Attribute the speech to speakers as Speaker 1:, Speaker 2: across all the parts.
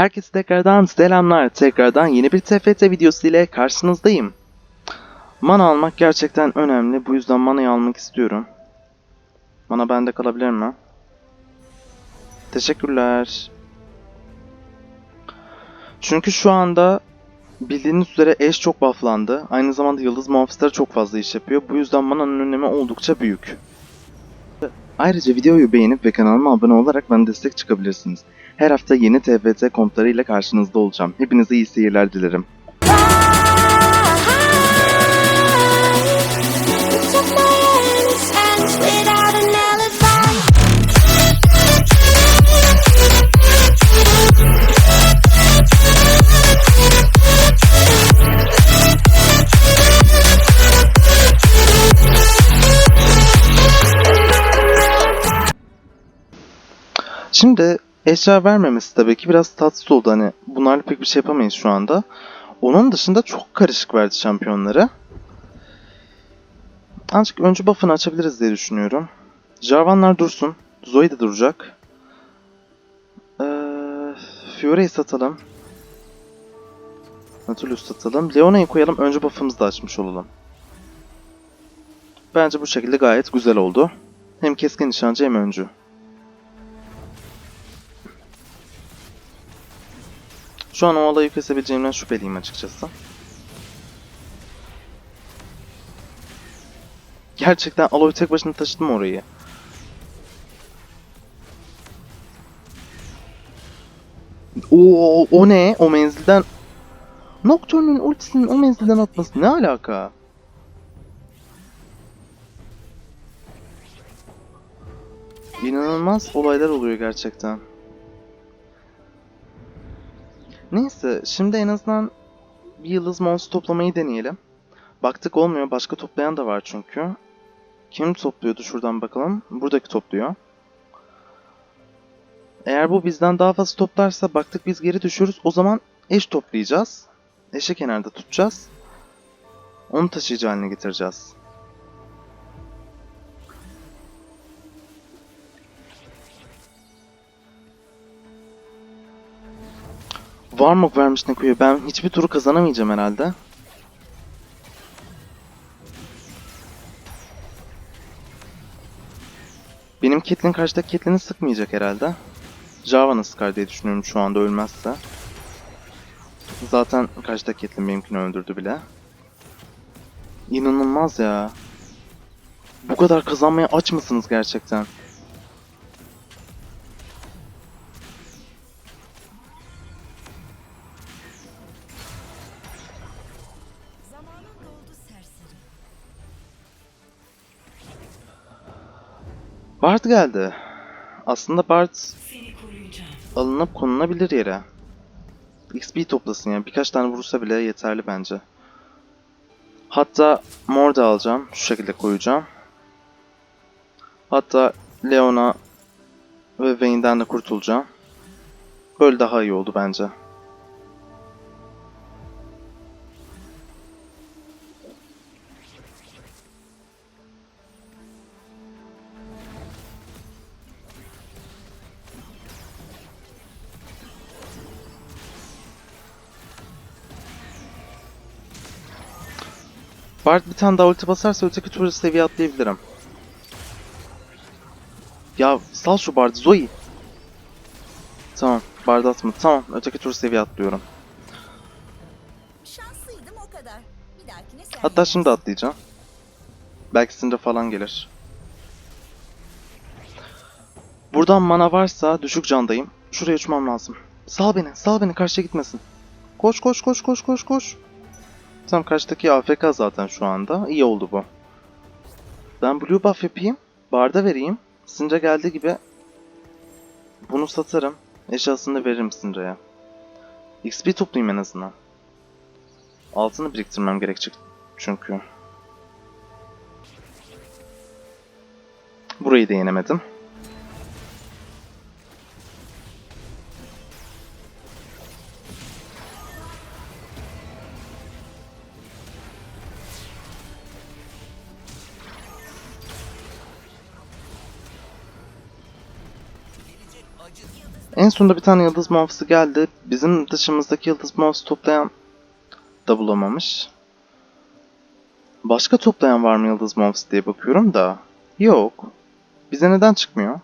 Speaker 1: Herkese tekrardan selamlar. Tekrardan yeni bir TFT videosu ile karşınızdayım. Mana almak gerçekten önemli. Bu yüzden manayı almak istiyorum. Mana bende kalabilir mi? Teşekkürler. Çünkü şu anda bildiğiniz üzere Ashe çok bufflandı. Aynı zamanda Yıldız Muhafızları çok fazla iş yapıyor. Bu yüzden mananın önemi oldukça büyük. Ayrıca videoyu beğenip ve kanalıma abone olarak bana destek çıkabilirsiniz. Her hafta yeni TFT komplarıyla karşınızda olacağım. Hepinize iyi seyirler dilerim. Şimdi eşya vermemesi tabii ki biraz tatsız oldu. Hani bunlarla pek bir şey yapamayız şu anda. Onun dışında çok karışık verdi şampiyonları. Ancak önce buff'ını açabiliriz diye düşünüyorum. Jarvanlar dursun. Zoe de duracak. Ee, Fiore'yi satalım. Nautilus satalım. Leona'yı koyalım. Önce buff'ımızı da açmış olalım. Bence bu şekilde gayet güzel oldu. Hem keskin nişancı hem öncü. Şu an o olayı kesebileceğimden şüpheliyim açıkçası. Gerçekten Aloy tek başına taşıdı orayı? Oo, o ne? O menzilden... Nocturne'un ultisinin o menzilden atması ne alaka? İnanılmaz olaylar oluyor gerçekten. Neyse şimdi en azından bir yıldız monster toplamayı deneyelim. Baktık olmuyor başka toplayan da var çünkü. Kim topluyordu şuradan bakalım. Buradaki topluyor. Eğer bu bizden daha fazla toplarsa baktık biz geri düşüyoruz. O zaman eş toplayacağız. Eşi kenarda tutacağız. Onu taşıyıcı haline getireceğiz. Warmog vermiş Neko'ya. Ben hiçbir turu kazanamayacağım herhalde. Benim Caitlyn karşıdaki Caitlyn'i sıkmayacak herhalde. Jarvan'ı sıkar diye düşünüyorum şu anda ölmezse. Zaten karşıdaki Caitlyn benimkini öldürdü bile. İnanılmaz ya. Bu kadar kazanmaya aç mısınız gerçekten? Bard geldi. Aslında
Speaker 2: koruyacağım.
Speaker 1: alınıp konulabilir yere. XP toplasın yani. Birkaç tane vurursa bile yeterli bence. Hatta mor da alacağım. Şu şekilde koyacağım. Hatta Leona ve Vayne'den de kurtulacağım. Böyle daha iyi oldu bence. Bard bir tane daha ulti basarsa öteki turda seviye atlayabilirim. Ya sal şu Bard'ı Zoe. Tamam Bard atma. Tamam öteki tur seviye atlıyorum. Hatta şimdi atlayacağım. Belki Syndra falan gelir. Buradan mana varsa düşük candayım. Şuraya uçmam lazım. Sal beni, sal beni karşıya gitmesin. Koş koş koş koş koş koş. Tam karşıdaki AFK zaten şu anda. İyi oldu bu. Ben blue buff yapayım. Barda vereyim. Syndra geldiği gibi bunu satarım. Eşyasını veririm Syndra'ya. XP toplayayım en azından. Altını biriktirmem gerekecek çünkü. Burayı da yenemedim. En sonunda bir tane yıldız muhafızı geldi. Bizim dışımızdaki yıldız muhafızı toplayan da bulamamış. Başka toplayan var mı yıldız muhafızı diye bakıyorum da. Yok. Bize neden çıkmıyor?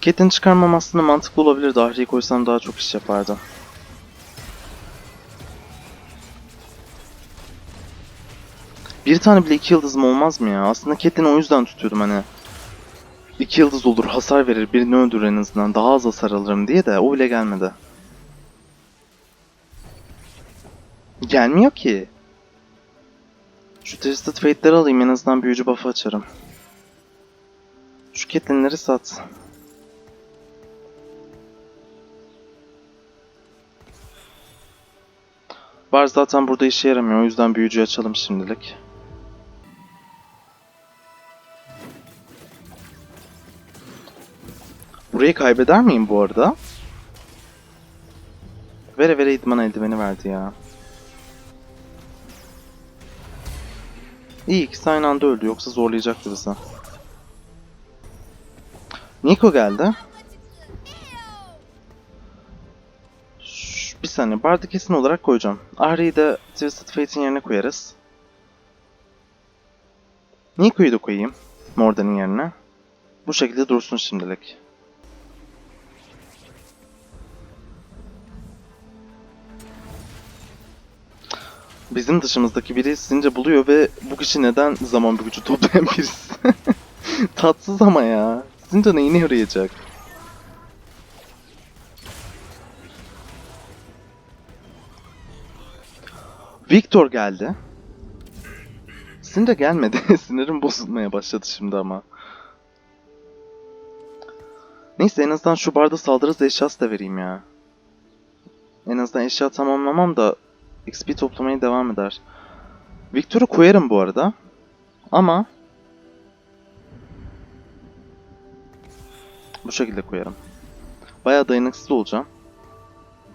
Speaker 1: Catelyn'i çıkarmam aslında mantıklı olabilir. Dahri'yi koysam daha çok iş yapardı. Bir tane bile iki yıldızım olmaz mı ya? Aslında Catelyn'i o yüzden tutuyordum hani. İki yıldız olur, hasar verir, birini öldürür en azından. Daha az hasar alırım diye de o bile gelmedi. Gelmiyor ki. Şu Twisted Fate'leri alayım en azından büyücü buff'ı açarım. Şu Catelyn'leri sat. Var zaten burada işe yaramıyor o yüzden büyücü açalım şimdilik. Burayı kaybeder miyim bu arada? Vere vere idman eldiveni verdi ya. İyi ikisi aynı anda öldü yoksa zorlayacaktı bizi. Nico geldi. Bir saniye bardı kesin olarak koyacağım. Ahri'yi de Twisted Fate'in yerine koyarız. Nico'yu da koyayım. Morden'in yerine. Bu şekilde dursun şimdilik. Bizim dışımızdaki biri Sinca buluyor ve bu kişi neden zaman gücü toplayan birisi? Tatsız ama ya. Sinca neyine yarayacak? Victor geldi. Sinca gelmedi. Sinirim bozulmaya başladı şimdi ama. Neyse en azından şu barda saldırı eşyası da vereyim ya. En azından eşya tamamlamam da XP toplamaya devam eder. Victor'u koyarım bu arada. Ama bu şekilde koyarım. Bayağı dayanıksız olacağım.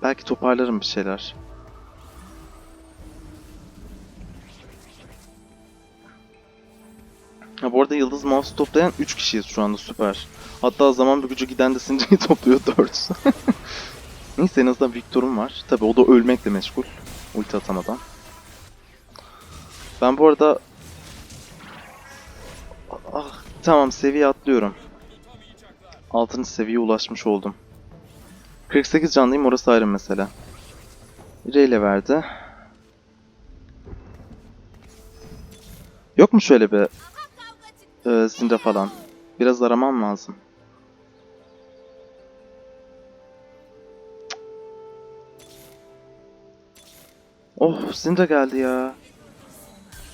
Speaker 1: Belki toparlarım bir şeyler. Ha, bu arada Yıldız Mouse toplayan 3 kişiyiz şu anda süper. Hatta zaman bir gücü giden de Since'yi topluyor 4. Neyse en azından Victor'um var. Tabi o da ölmekle meşgul. Ulti atamadan. Ben bu arada... Ah, tamam seviye atlıyorum. 6. seviyeye ulaşmış oldum. 48 canlıyım orası ayrı mesele. ile verdi. Yok mu şöyle bir e, Syndra falan? Biraz aramam lazım. Oh Syndra geldi ya.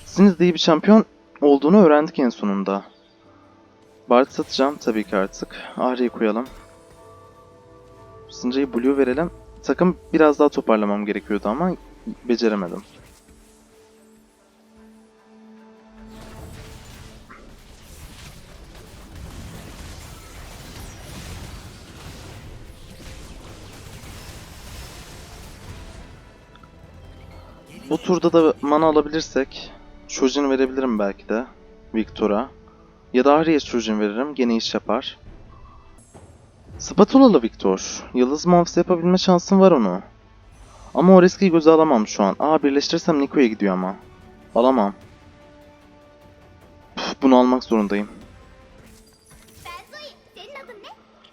Speaker 1: Syndra de iyi bir şampiyon olduğunu öğrendik en sonunda. Bard satacağım tabii ki artık. Ahri'yi koyalım. Syndra'yı Blue verelim. Takım biraz daha toparlamam gerekiyordu ama beceremedim. Bu turda da mana alabilirsek Shojin verebilirim belki de Victor'a. Ya da Ahri'ye Shojin veririm gene iş yapar. Spatula'lı Victor. Yıldız muhafızı yapabilme şansım var onu. Ama o riski göze alamam şu an. Aa birleştirirsem Niko'ya gidiyor ama. Alamam. Püf, bunu almak zorundayım.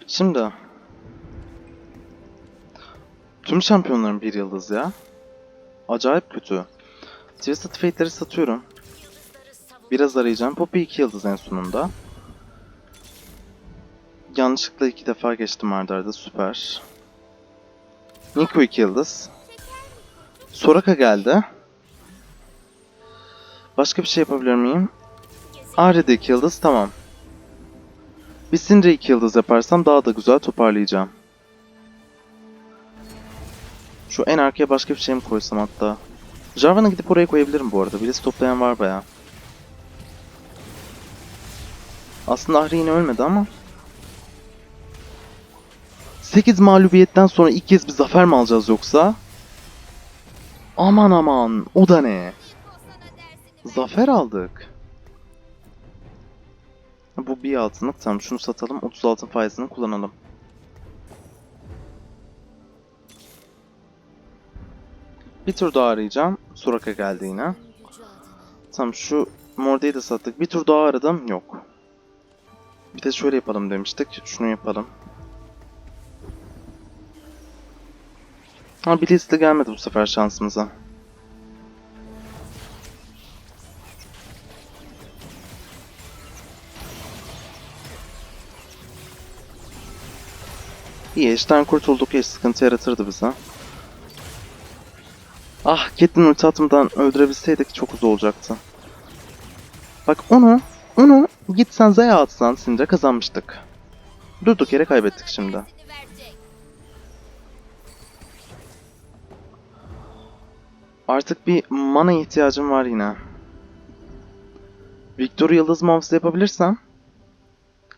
Speaker 1: Şimdi. Tüm şampiyonların bir yıldız ya. Acayip kötü. Twisted Fate'leri satıyorum. Biraz arayacağım. Poppy 2 yıldız en sonunda. Yanlışlıkla iki defa geçtim arda arda. Süper. Nico 2 yıldız. Soraka geldi. Başka bir şey yapabilir miyim? Ahri'de 2 yıldız. Tamam. Bir Syndra 2 yıldız yaparsam daha da güzel toparlayacağım. Şu en arkaya başka bir şey mi koysam hatta? Jarvan'a gidip oraya koyabilirim bu arada. Birisi toplayan var baya. Aslında Ahri yine ölmedi ama. 8 mağlubiyetten sonra ilk kez bir zafer mi alacağız yoksa? Aman aman o da ne? Zafer aldık. Bu bir altınlık. Tamam şunu satalım. 30 altın faizini kullanalım. Bir tur daha arayacağım. Soraka geldi yine. Tamam şu Morde'yi de sattık. Bir tur daha aradım. Yok. Bir de şöyle yapalım demiştik. Şunu yapalım. Ha Blitz de gelmedi bu sefer şansımıza. İyi işten kurtulduk. Hiç sıkıntı yaratırdı bize. Ah Catelyn ulti öldürebilseydik çok uzun olacaktı. Bak onu, onu gitsen Zaya atsan Syndra kazanmıştık. Durduk yere kaybettik şimdi. Artık bir mana ihtiyacım var yine. Victor Yıldız Mavs'ı yapabilirsem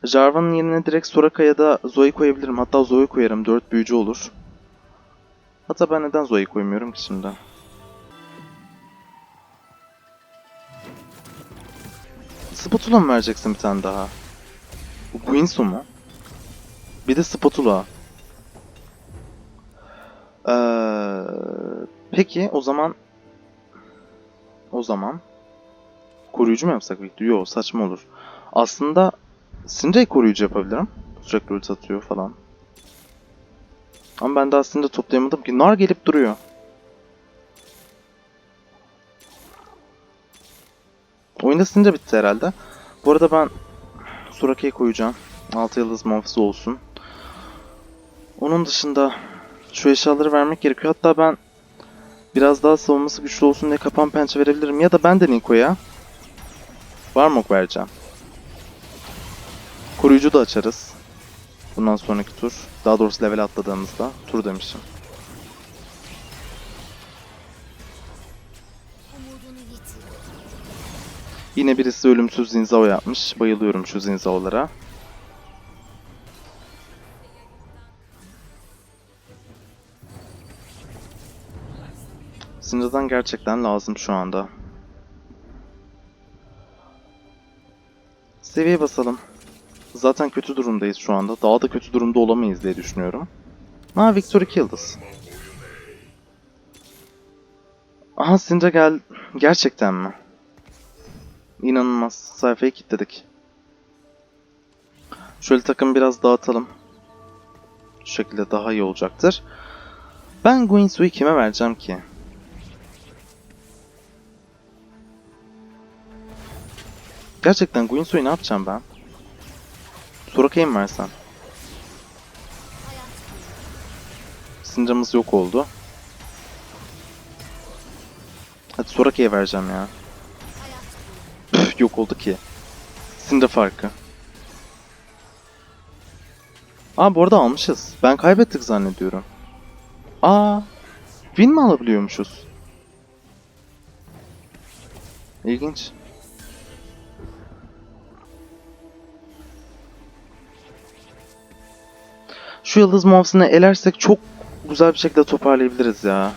Speaker 1: Jarvan'ın yerine direkt Soraka ya da Zoe koyabilirim. Hatta Zoe koyarım. 4 büyücü olur. Hatta ben neden Zoe koymuyorum ki şimdi? Spatula mı vereceksin bir tane daha? Bu Guinsoo mu? Bir de Spatula. Ee, peki o zaman o zaman koruyucu mu yapsak? Yok saçma olur. Aslında Syndra'yı koruyucu yapabilirim. Sürekli ulti atıyor falan. Ama ben daha Syndra toplayamadım ki. Nar gelip duruyor. Oyunda Syndra bitti herhalde. Bu arada ben Soraka'yı koyacağım. 6 yıldız muhafızı olsun. Onun dışında şu eşyaları vermek gerekiyor. Hatta ben biraz daha savunması güçlü olsun diye kapan pençe verebilirim. Ya da ben de Niko'ya Varmok vereceğim. Koruyucu da açarız. Bundan sonraki tur. Daha doğrusu level atladığımızda. Tur demişim. Yine birisi ölümsüz Zinzao yapmış. Bayılıyorum şu Zinzao'lara. Syndra'dan gerçekten lazım şu anda. Seviye basalım. Zaten kötü durumdayız şu anda. Daha da kötü durumda olamayız diye düşünüyorum. Ha Victor 2 yıldız. Aha Syndra gel... Gerçekten mi? İnanılmaz. Sayfayı kilitledik. Şöyle takım biraz dağıtalım. Şu şekilde daha iyi olacaktır. Ben Guinsoo'yu kime vereceğim ki? Gerçekten Guinsoo'yu ne yapacağım ben? Soraka'yı mı versem? Syndra'mız yok oldu. Hadi Soraka'ya vereceğim ya. Yok oldu ki. Syndra farkı. Aa bu arada almışız. Ben kaybettik zannediyorum. Aa, win mi alabiliyormuşuz? İlginç. Şu yıldız mavsını elersek çok güzel bir şekilde toparlayabiliriz ya.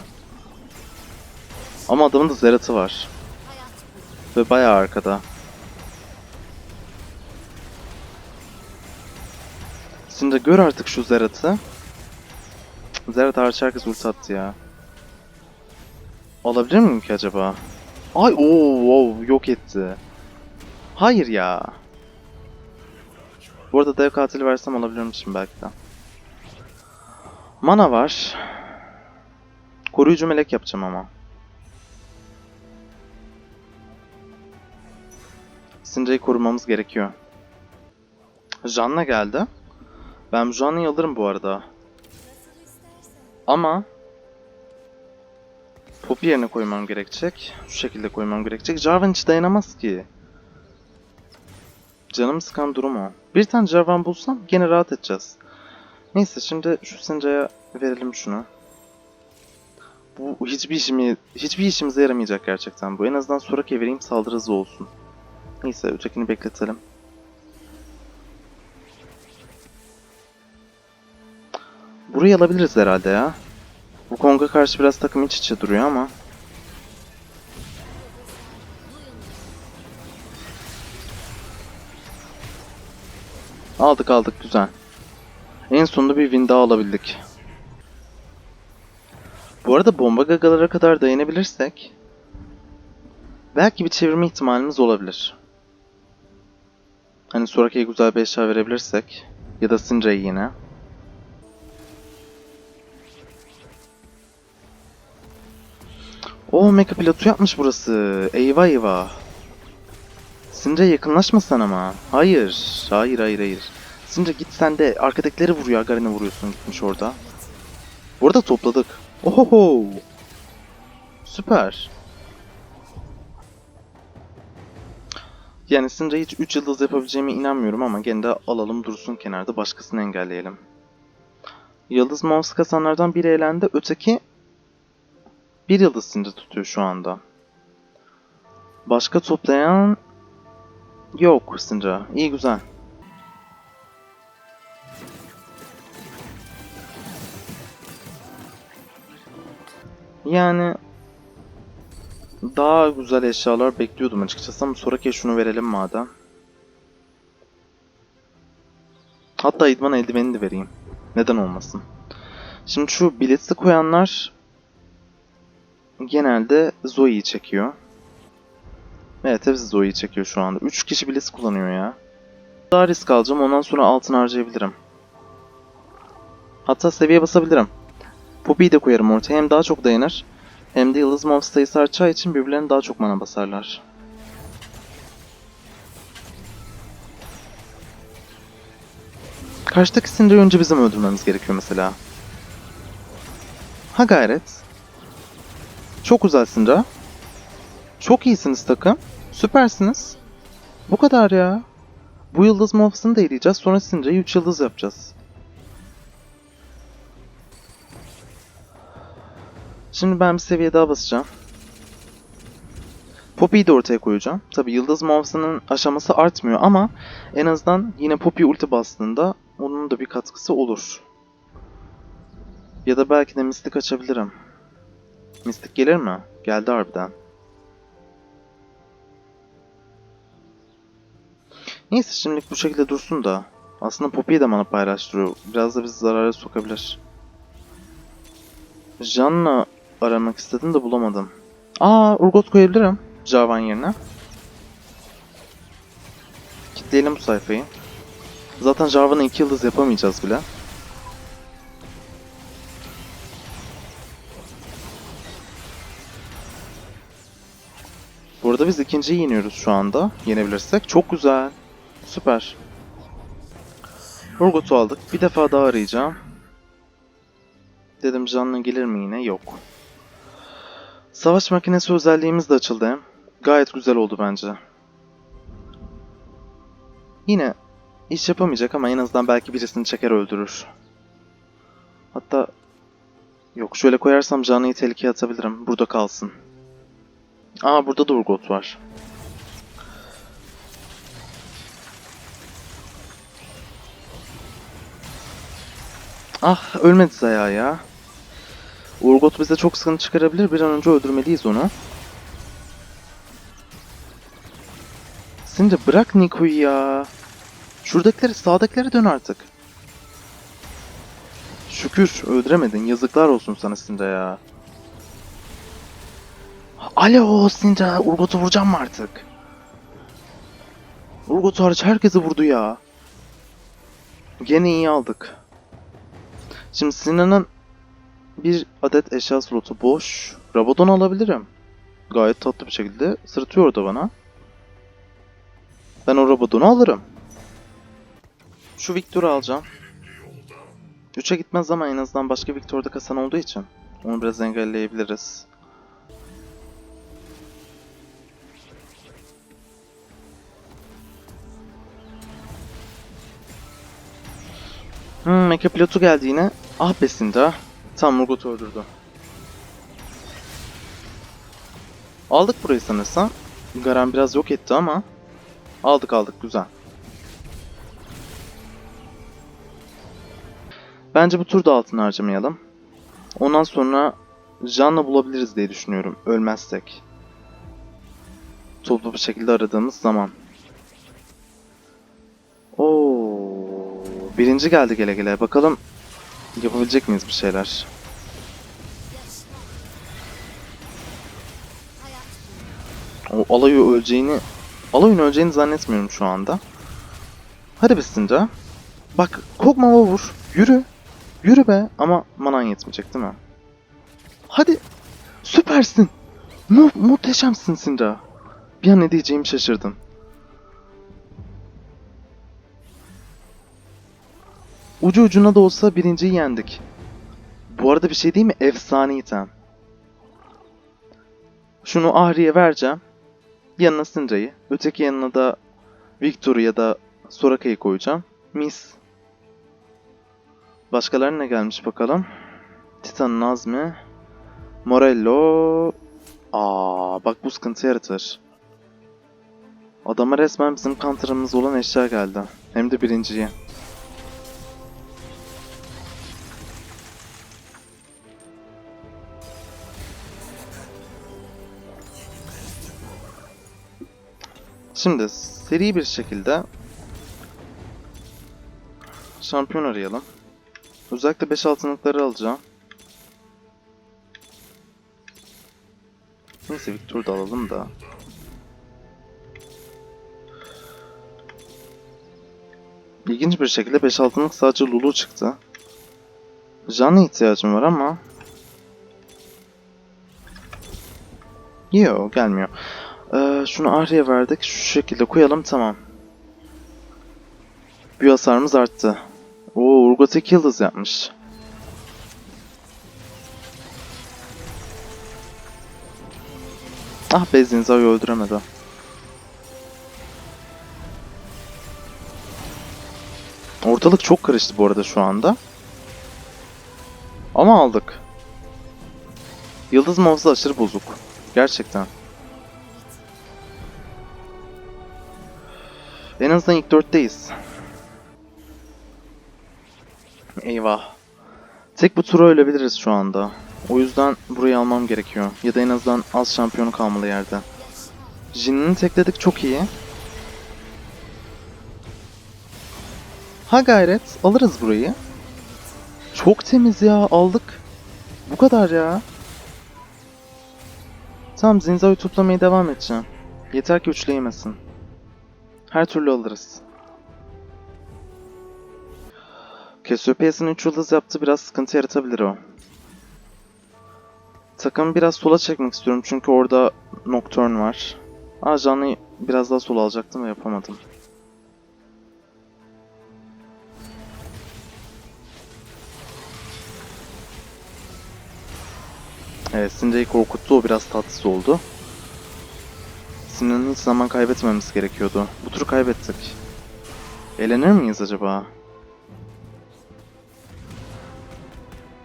Speaker 1: Ama adamın da zeratı var. Ve bayağı arkada. Şimdi gör artık şu zeratı. Zerat hariç herkes ulti attı ya. Alabilir miyim ki acaba? Ay ooo oo, yok etti. Hayır ya. Bu arada dev katili versem alabilirmişim belki de. Mana var. Koruyucu melek yapacağım ama. Syndra'yı korumamız gerekiyor. Janna geldi. Ben Janna'yı alırım bu arada. Ama Poppy yerine koymam gerekecek. Şu şekilde koymam gerekecek. Jarvan hiç dayanamaz ki. Canım sıkan durum o. Bir tane Jarvan bulsam gene rahat edeceğiz. Neyse şimdi şu Syndra'ya verelim şunu. Bu hiçbir işimi hiçbir işimize yaramayacak gerçekten bu. En azından Soraka'ya vereyim saldırı hızı olsun. Neyse ötekini bekletelim. Burayı alabiliriz herhalde ya. Bu Kong'a karşı biraz takım iç içe duruyor ama. Aldık aldık güzel. En sonunda bir win alabildik. Bu arada bomba gagalara kadar dayanabilirsek belki bir çevirme ihtimalimiz olabilir. Hani Soraka'ya güzel bir eşya verebilirsek ya da Syndra'yı yine. O mecha pilotu yapmış burası. Eyvah eyvah. Syndra yakınlaşmasan ama. Hayır. Hayır hayır hayır. Syndra git sen de arkadakileri vuruyor. Agaren'i vuruyorsun gitmiş orada. Burada topladık. Ohoho. Süper. Yani Syndra'yı hiç 3 yıldız yapabileceğime inanmıyorum ama gene de alalım dursun kenarda başkasını engelleyelim. Yıldız mouse kasanlardan biri elendi. Öteki bir yıldız Syndra tutuyor şu anda. Başka toplayan yok Syndra. İyi güzel. Yani daha güzel eşyalar bekliyordum açıkçası ama sonraki şunu verelim madem. Hatta idman eldiveni de vereyim. Neden olmasın. Şimdi şu Blitz'i koyanlar genelde Zoe'yi çekiyor. Evet hepsi Zoe'yi çekiyor şu anda. 3 kişi Blitz kullanıyor ya. Daha risk alacağım ondan sonra altın harcayabilirim. Hatta seviye basabilirim. Poppy'yi de koyarım ortaya hem daha çok dayanır. Hem de yıldız mob sayısı artacağı için birbirlerine daha çok mana basarlar. Karşıdaki Syndra'yı önce bizim öldürmemiz gerekiyor mesela. Ha gayret. Çok güzel Syndra. Çok iyisiniz takım. Süpersiniz. Bu kadar ya. Bu yıldız mobsunu da eleyeceğiz. Sonra Syndra'yı 3 yıldız yapacağız. Şimdi ben bir seviye daha basacağım. Poppy'yi de ortaya koyacağım. Tabi Yıldız Mavsa'nın aşaması artmıyor ama en azından yine Poppy ulti bastığında onun da bir katkısı olur. Ya da belki de Mystic açabilirim. Mystic gelir mi? Geldi harbiden. Neyse şimdilik bu şekilde dursun da. Aslında Poppy'yi de bana paylaştırıyor. Biraz da bizi zarara sokabilir. Janna aramak istedim de bulamadım. Aa, Urgot koyabilirim. Javan yerine. Kitleyelim bu sayfayı. Zaten Jarvan'a 2 yıldız yapamayacağız bile. Burada biz ikinciyi yeniyoruz şu anda. Yenebilirsek. Çok güzel. Süper. Urgot'u aldık. Bir defa daha arayacağım. Dedim canlı gelir mi yine? Yok. Savaş makinesi özelliğimiz de açıldı. Gayet güzel oldu bence. Yine iş yapamayacak ama en azından belki birisini çeker öldürür. Hatta yok şöyle koyarsam canlıyı tehlikeye atabilirim. Burada kalsın. Aa burada da Urgot var. Ah ölmedi Zaya ya. Urgot bize çok sıkıntı çıkarabilir. Bir an önce öldürmeliyiz onu. Şimdi bırak Niko'yu ya. Şuradakileri sağdakileri dön artık. Şükür öldüremedin. Yazıklar olsun sana Sinda ya. Alo Sinda. Urgot'u vuracağım mı artık? Urgot hariç herkesi vurdu ya. Gene iyi aldık. Şimdi Sinan'ın bir adet eşya slotu boş. Rabadon alabilirim. Gayet tatlı bir şekilde sırıtıyor orada bana. Ben o Rabadon'u alırım. Şu Victor'u alacağım. 3'e gitmez ama en azından başka Victor'da kasan olduğu için onu biraz engelleyebiliriz. Hmm, Mecha pilotu geldi yine. Ah be Sinda. Tam Urgot'u öldürdü. Aldık burayı sanırsam. Garen biraz yok etti ama aldık aldık güzel. Bence bu turda altın harcamayalım. Ondan sonra Jan'la bulabiliriz diye düşünüyorum ölmezsek. Toplu bir şekilde aradığımız zaman. Oo. Birinci geldi gele gele. Bakalım yapabilecek miyiz bir şeyler? O alayı öleceğini... Alayın öleceğini zannetmiyorum şu anda. Hadi be Syndra. Bak Kog'Maw'a vur. Yürü. Yürü be. Ama manan yetmeyecek değil mi? Hadi. Süpersin. Mu muhteşemsin Syndra. Bir an ne diyeceğimi şaşırdım. Ucu ucuna da olsa birinciyi yendik. Bu arada bir şey değil mi? Efsane item. Şunu Ahri'ye vereceğim. Yanına Syndra'yı. Öteki yanına da Victor'u ya da Soraka'yı koyacağım. Mis. Başkaları ne gelmiş bakalım. Titan Nazmi. Morello. Aa, bak bu sıkıntı yaratır. Adama resmen bizim counter'ımız olan eşya geldi. Hem de birinciye. Şimdi seri bir şekilde şampiyon arayalım. Özellikle 5 altınlıkları alacağım. Neyse Victor da alalım da. İlginç bir şekilde 5 altınlık sadece Lulu çıktı. Can'a ihtiyacım var ama... Yo gelmiyor. Ee, şunu Ahri'ye verdik. Şu şekilde koyalım tamam. Büyü hasarımız arttı. Oo Urgot iki yıldız yapmış. Ah be Zinza'yı öldüremedi. Ortalık çok karıştı bu arada şu anda. Ama aldık. Yıldız muhafızı aşırı bozuk. Gerçekten. En azından ilk dörtteyiz. Eyvah. Tek bu tura ölebiliriz şu anda. O yüzden burayı almam gerekiyor. Ya da en azından az şampiyonu kalmalı yerde. Jin'ini tekledik çok iyi. Ha gayret alırız burayı. Çok temiz ya aldık. Bu kadar ya. Tamam Zinza'yı toplamaya devam edeceğim. Yeter ki üçleyemesin. Her türlü alırız. Cassiopeia'sın 3 yıldız yaptı biraz sıkıntı yaratabilir o. Takımı biraz sola çekmek istiyorum çünkü orada Nocturne var. Aa Can'ı biraz daha sola alacaktım ve yapamadım. Evet Syndra'yı korkuttu o biraz tatsız oldu. Syndra'nın hiç zaman kaybetmemiz gerekiyordu. Bu turu kaybettik. Eğlenir miyiz acaba?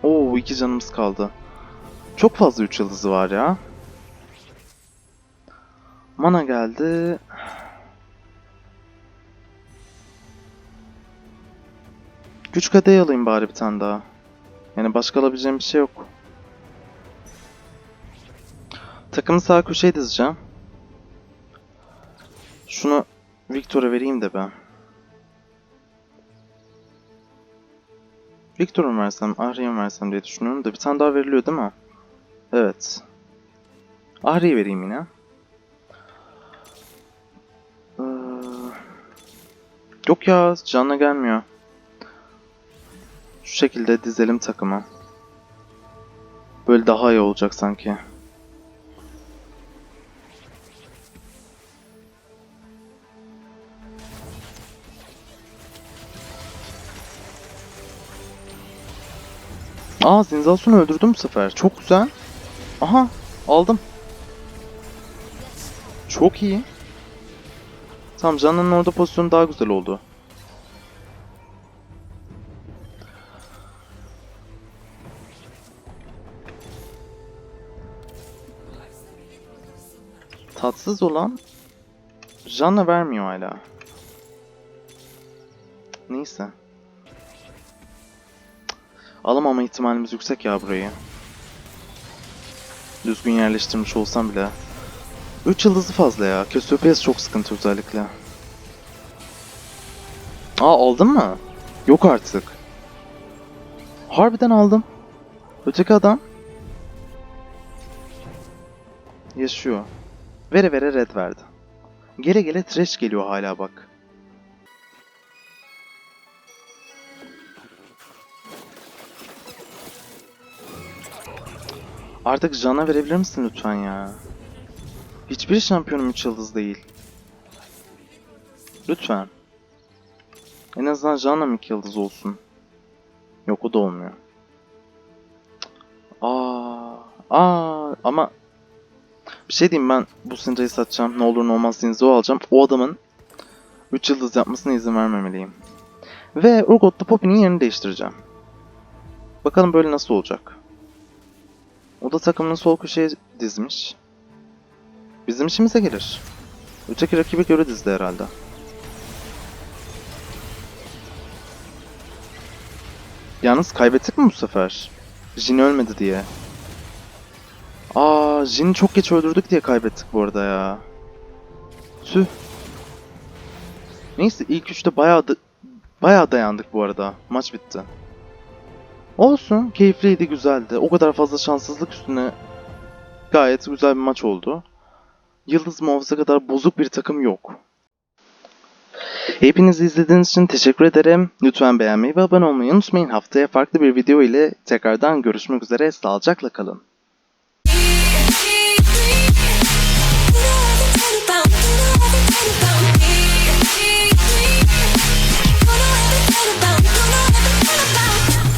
Speaker 1: Oo iki canımız kaldı. Çok fazla 3 yıldızı var ya. Mana geldi. Güç kadehi alayım bari bir tane daha. Yani başka alabileceğim bir şey yok. Takımı sağ köşeye dizeceğim. Şunu Victor'a vereyim de ben. Victor'a versem, Ahri'ye versem diye düşünüyorum da bir tane daha veriliyor değil mi? Evet. Ahri'ye vereyim yine. Ee, yok ya, canla gelmiyor. Şu şekilde dizelim takımı. Böyle daha iyi olacak sanki. Aa Zinzalson'u öldürdüm bu sefer. Çok güzel. Aha aldım. Çok iyi. Tamam Can'ın orada pozisyonu daha güzel oldu. Tatsız olan Jan'a vermiyor hala. Neyse. Alamama ihtimalimiz yüksek ya burayı. Düzgün yerleştirmiş olsam bile. 3 yıldızı fazla ya. Cassiopeia çok sıkıntı özellikle. Aa aldın mı? Yok artık. Harbiden aldım. Öteki adam yaşıyor. Vere vere red verdi. Gele gele trash geliyor hala bak. Artık Jan'a verebilir misin lütfen ya? Hiçbir şampiyonum 3 yıldız değil. Lütfen. En azından Jan'la 2 yıldız olsun. Yok o da olmuyor. Aa, aa ama bir şey diyeyim ben bu Syndra'yı satacağım. Ne olur ne olmaz Zinzo alacağım. O adamın 3 yıldız yapmasına izin vermemeliyim. Ve Urgot'la Poppy'nin yerini değiştireceğim. Bakalım böyle nasıl olacak. O da takımını sol köşeye dizmiş. Bizim işimize gelir. Öteki rakibi göre dizdi herhalde. Yalnız kaybettik mi bu sefer? Jin ölmedi diye. Aa, Jin'i çok geç öldürdük diye kaybettik bu arada ya. Tüh. Neyse ilk üçte bayağı da bayağı dayandık bu arada. Maç bitti. Olsun, keyifliydi, güzeldi. O kadar fazla şanssızlık üstüne gayet güzel bir maç oldu. Yıldız Mavs'a kadar bozuk bir takım yok. Hepinizi izlediğiniz için teşekkür ederim. Lütfen beğenmeyi ve abone olmayı unutmayın. Haftaya farklı bir video ile tekrardan görüşmek üzere. Sağlıcakla kalın.